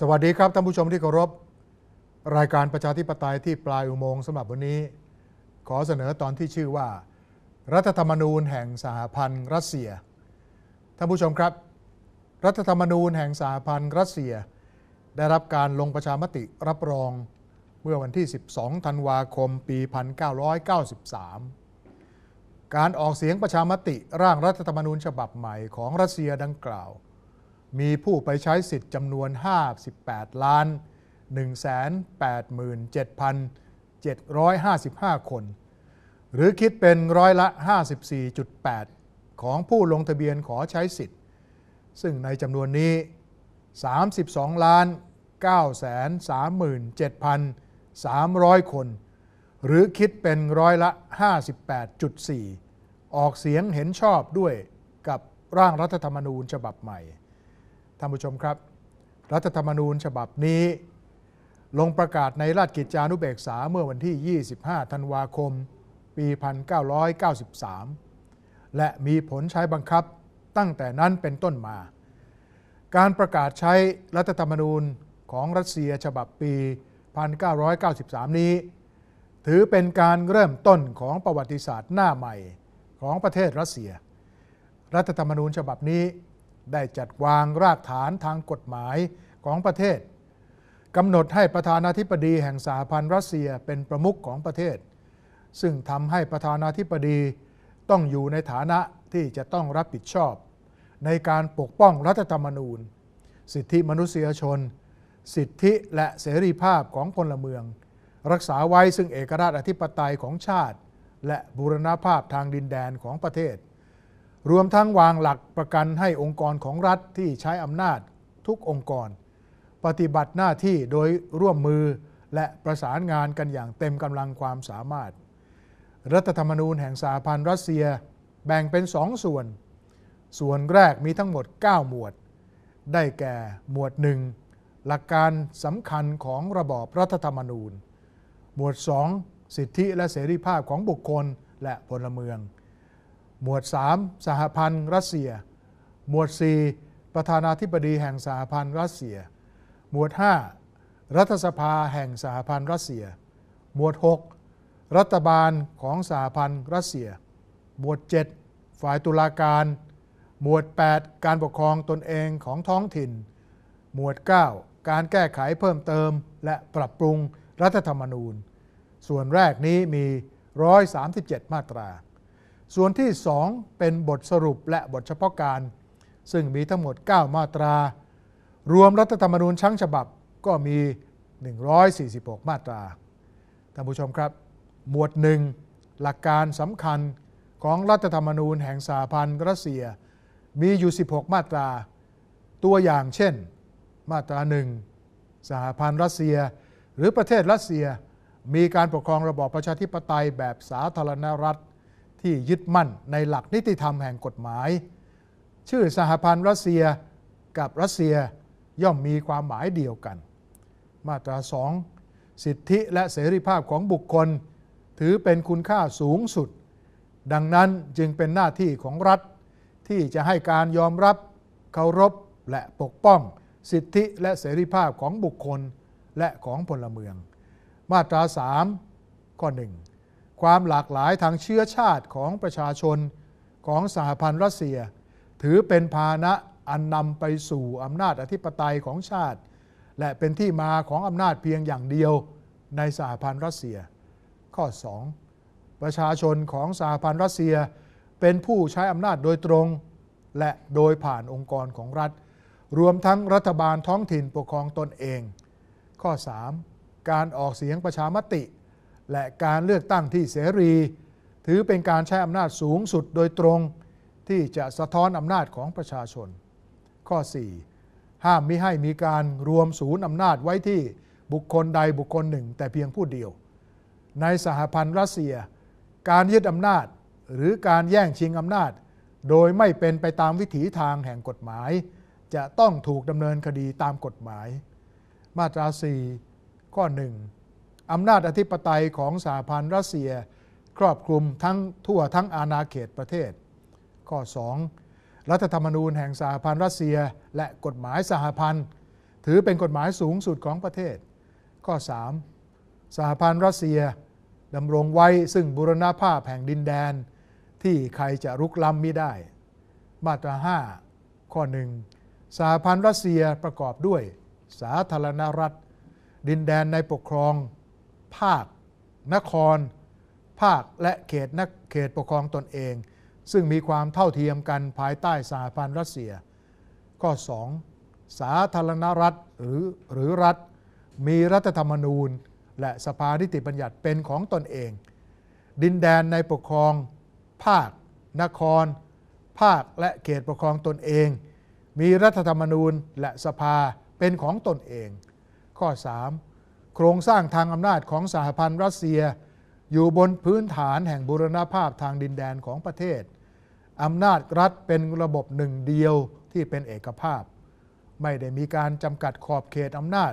สวัสดีครับท่านผู้ชมที่เคารพ รายการประชาธิปไตยที่ปลายอุโมงค์สำหรับวันนี้ ขอเสนอตอนที่ชื่อว่า รัฐธรรมนูญแห่งสหพันธ์รัสเซียท่านผู้ชมครับ รัฐธรรมนูญแห่งสหพันธ์รัสเซีย ได้รับการลงประชามติรับรองเมื่อวันที่ 12 ธันวาคม ปี 1993 การออกเสียงประชามติร่างรัฐธรรมนูญฉบับใหม่ของรัสเซียดังกล่าว มีผู้ไปใช้สิทธิ์จำนวน 58 ล้าน 187,755 คน หรือคิดเป็นร้อยละ 54.8 ของผู้ลงทะเบียนขอใช้สิทธิ์ ซึ่งในจำนวนนี้ 32 ล้าน 937,300 คน หรือคิดเป็นร้อยละ 58.4 ออกเสียงเห็นชอบด้วยกับร่างรัฐธรรมนูญฉบับใหม่ ท่านผู้ชมครับ รัฐธรรมนูญฉบับนี้ ลงประกาศในราชกิจจานุเบกษาเมื่อวันที่ 25 ธันวาคม ปี 1993 และมีผลใช้บังคับตั้งแต่นั้นเป็นต้นมา การประกาศใช้รัฐธรรมนูญของรัสเซียฉบับปี 1993 นี้ ถือเป็นการเริ่มต้นของประวัติศาสตร์หน้าใหม่ของประเทศรัสเซีย รัฐธรรมนูญฉบับนี้ ได้จัดวางรากฐานทางกฎหมายของประเทศกำหนดให้ประธานาธิบดีแห่งสหพันธ์รัสเซียเป็นประมุขของประเทศ ซึ่งทำให้ประธานาธิบดีต้องอยู่ในฐานะที่จะต้องรับผิดชอบ ในการปกป้องรัฐธรรมนูญ สิทธิมนุษยชน สิทธิและเสรีภาพของพลเมือง รักษาไว้ซึ่งเอกราชอธิปไตยของชาติ และบูรณภาพทางดินแดนของประเทศ รวมทั้งวางหลักประกันให้องค์กรของรัฐที่ใช้อำนาจทุกองค์กร ปฏิบัติหน้าที่โดยร่วมมือและประสานงานกันอย่างเต็มกำลังความสามารถ รัฐธรรมนูญแห่งสหพันธ์รัสเซียแบ่งเป็นสองส่วน ส่วนแรกมีทั้งหมด 9 หมวด ได้แก่หมวด 1 หลักการสำคัญของระบอบรัฐธรรมนูญ หมวด 2 สิทธิและเสรีภาพของบุคคลและพลเมือง หมวด 3 สหพันธ์รัสเซีย หมวด 4 ประธานาธิบดีแห่งสหพันธ์รัสเซีย หมวด 5 รัฐสภาแห่งสหพันธ์รัสเซีย หมวด 6 รัฐบาลของสหพันธ์รัสเซีย หมวด 7 ฝ่ายตุลาการ หมวด 8 การปกครองตนเองของท้องถิ่น หมวด 9 การแก้ไขเพิ่มเติม และปรับปรุงรัฐธรรมนูญ ส่วนแรกนี้มี 137 มาตรา ส่วนที่ 2 เป็นบทสรุปและบทเฉพาะการ ซึ่งมีทั้งหมด 9 มาตรา รวมรัฐธรรมนูญชั้งฉบับก็มี 146 มาตรา ท่านผู้ชมครับ หมวด 1 หลักการสำคัญของรัฐธรรมนูญแห่งสหพันธ์รัสเซีย มีอยู่ 16 มาตรา ตัวอย่างเช่น มาตราหนึ่งสหพันธ์รัสเซีย หรือประเทศรัสเซีย มีการปกครองระบอบประชาธิปไตยแบบสาธารณรัฐ ที่ยึดมั่นในหลักนิติธรรมแห่งกฎหมาย ชื่อสหพันธ์รัสเซียกับรัสเซียย่อมมีความหมายเดียวกัน มาตราสองสิทธิและเสรีภาพของบุคคล ถือเป็นคุณค่าสูงสุด ดังนั้นจึงเป็นหน้าที่ของรัฐ ที่จะให้การยอมรับเคารพและปกป้อง สิทธิและเสรีภาพของบุคคลและของพลเมือง มาตรา 3 ข้อ 1 ความหลากหลายทางเชื้อชาติของประชาชนของสหพันธ์รัสเซีย ถือเป็นพาหนะอันนำไปสู่อำนาจอธิปไตยของชาติ และเป็นที่มาของอำนาจเพียงอย่างเดียวในสหพันธ์รัสเซีย ข้อ 2 ประชาชนของสหพันธ์รัสเซีย เป็นผู้ใช้อำนาจโดยตรง และโดยผ่านองค์กรของรัฐ รวมทั้งรัฐบาลท้องถิ่นปกครองตนเอง ข้อ 3 การออกเสียงประชามติ และการเลือกตั้งที่เสรี ถือเป็นการใช้อำนาจสูงสุดโดยตรงที่จะสะท้อนอำนาจของประชาชน ข้อ 4 ห้ามมิให้มีการรวมศูนย์อำนาจไว้ที่บุคคลใดบุคคลหนึ่ง แต่เพียงผู้เดียว ในสหพันธ์รัสเซีย การยึดอำนาจหรือการแย่งชิงอำนาจ โดยไม่เป็นไปตามวิถีทางแห่งกฎหมาย จะต้องถูกดำเนินคดีตามกฎหมาย มาตรา 4 ข้อ 1 อำนาจอธิปไตยของสหพันธ์รัสเซีย ครอบคลุมทั้งทั่วทั้งอาณาเขตประเทศ ข้อ 2 รัฐธรรมนูญแห่งสหพันธ์รัสเซีย และกฎหมายสหพันธ์ ถือเป็นกฎหมายสูงสุดของประเทศ ข้อ 3. สหพันธ์รัสเซียดำรงไว้ซึ่งบุรณภาพแห่งดินแดน ที่ใครจะรุกล้ำมิได้ มาตรา 5 ข้อ 1 สหพันธ์รัสเซียประกอบด้วย สาธารณรัฐ ดินแดนในปกครอง ภาคนคร ภาคและเขตนักเขตปกครองตนเอง ซึ่งมีความเท่าเทียมกันภายใต้สหพันธ์รัสเซีย ข้อ 2 สาธารณรัฐหรือหรือรัฐ มีรัฐธรรมนูญ และสภานิติบัญญัติเป็นของตนเอง ดินแดนในปกครอง ภาค นคร ภาคและเขตปกครองตนเอง มีรัฐธรรมนูญและสภาเป็นของตนเอง ข้อ 3 โครงสร้างทางอำนาจของสหพันธ์รัสเซีย อยู่บนพื้นฐานแห่งบูรณภาพทางดินแดนของประเทศอำนาจรัฐเป็นระบบหนึ่งเดียวที่เป็นเอกภาพ ไม่ได้มีการจำกัดขอบเขตอำนาจ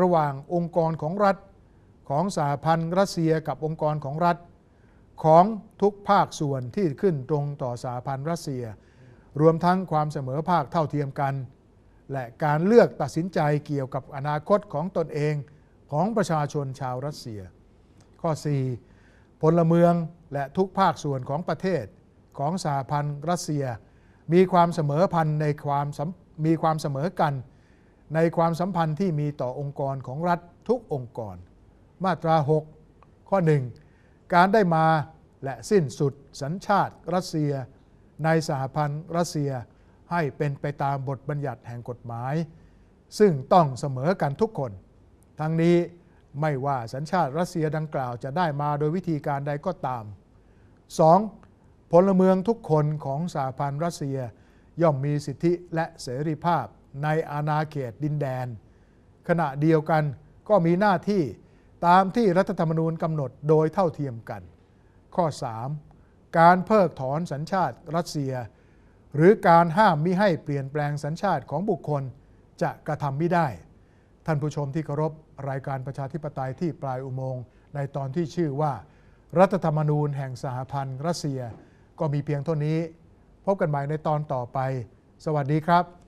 ระหว่างองค์กรของรัฐของสหพันธ์รัสเซียกับองค์กรของรัฐ ของทุกภาคส่วนที่ขึ้นตรงต่อสหพันธ์รัสเซีย รวมทั้งความเสมอภาคเท่าเทียมกัน และการเลือกตัดสินใจเกี่ยวกับอนาคตของตนเอง ของประชาชนชาวรัสเซีย ข้อ 4 พลเมืองและทุกภาคส่วนของประเทศของสหพันธ์รัสเซีย มีความเสมอพันในความมมีความเสมอกัน ในความสัมพันธ์ที่มีต่อองค์กรของรัฐทุกองค์กร มาตรา 6 ข้อ 1 การได้มาและสิ้นสุดสัญชาติรัสเซีย ในสหพันธ์รัสเซียให้เป็นไปตามบทบัญญัติแห่งกฎหมาย ซึ่งต้องเสมอกันทุกคน ทั้งนี้ไม่ว่าสัญชาติรัสเซียดังกล่าวจะได้มาโดยวิธีการใดก็ตาม 2. พลเมืองทุกคนของสหพันธ์รัสเซียย่อมมีสิทธิและเสรีภาพในอาณาเขตดินแดน ขณะเดียวกันก็มีหน้าที่ตามที่รัฐธรรมนูญกำหนดโดยเท่าเทียมกัน ข้อ 3. การเพิกถอนสัญชาติรัสเซีย หรือการห้ามมิให้เปลี่ยนแปลงสัญชาติของบุคคลจะกระทำไม่ได้ ท่านผู้ชมที่เคารพ รายการประชาธิปไตยที่ปลายอุโมงค์ในตอนที่ชื่อว่า รัฐธรรมนูญแห่งสหพันธ์รัสเซีย ก็มีเพียงเท่านี้ พบกันใหม่ในตอนต่อไป สวัสดีครับ